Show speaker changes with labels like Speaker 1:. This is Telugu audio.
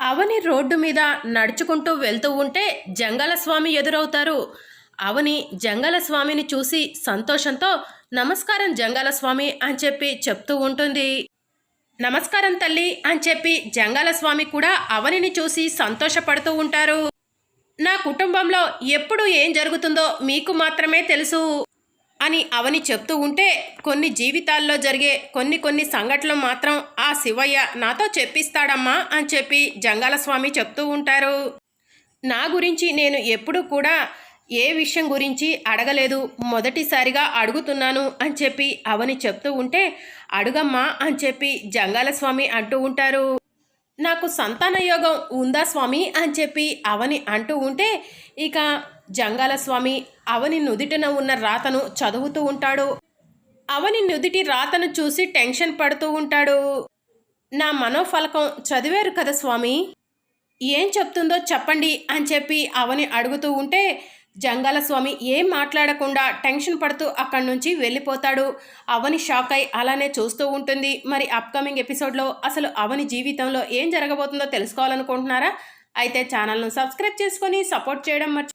Speaker 1: అవని రోడ్డు మీద నడుచుకుంటూ వెళ్తూ ఉంటే జంగలస్వామి ఎదురవుతారు. అవని జంగలస్వామిని చూసి సంతోషంతో నమస్కారం జంగలస్వామి అని చెప్పి చెప్తూ ఉంటుంది. నమస్కారం తల్లి అని చెప్పి జంగల స్వామి కూడా అవనిని చూసి సంతోషపడుతూ ఉంటారు. నా కుటుంబంలో ఎప్పుడు ఏం జరుగుతుందో మీకు మాత్రమే తెలుసు. అని అవని చెప్తూ ఉంటే కొన్ని జీవితాల్లో జరిగే కొన్ని కొన్ని సంఘటనలు మాత్రం ఆ శివయ్య నాతో చెప్పిస్తాడమ్మా అని చెప్పి జంగాల స్వామి చెప్తూ ఉంటారు. నా గురించి నేను ఎప్పుడూ కూడా ఏ విషయం గురించి అడగలేదు. మొదటిసారిగా అడుగుతున్నాను అని చెప్పి అవని చెప్తూ ఉంటే అడుగమ్మా అని చెప్పి జంగాల స్వామి అంటూ ఉంటారు. నాకు సంతాన యోగం ఉందా స్వామి అని చెప్పి అవని అంటూ ఉంటే ఇక జంగాల స్వామి అవని నుదిటిన ఉన్న రాతను చదువుతూ ఉంటాడు. అవని నుదిటి రాతను చూసి టెన్షన్ పడుతూ ఉంటాడు. నా మనోఫలకం చదివారు కదా స్వామి? ఏం చెప్తుందో చెప్పండి అని చెప్పి అవని అడుగుతూ ఉంటే జంగాల స్వామి ఏం మాట్లాడకుండా టెన్షన్ పడుతూ అక్కడి నుంచి వెళ్ళిపోతాడు. అవని షాక్ అయి అలానే చూస్తూ ఉంటుంది. మరి అప్కమింగ్ ఎపిసోడ్లో అసలు అవని జీవితంలో ఏం జరగబోతుందో తెలుసుకోవాలనుకుంటున్నారా? అయితే ఛానల్ను సబ్స్క్రైబ్ చేసుకొని సపోర్ట్ చేయడం మర్చి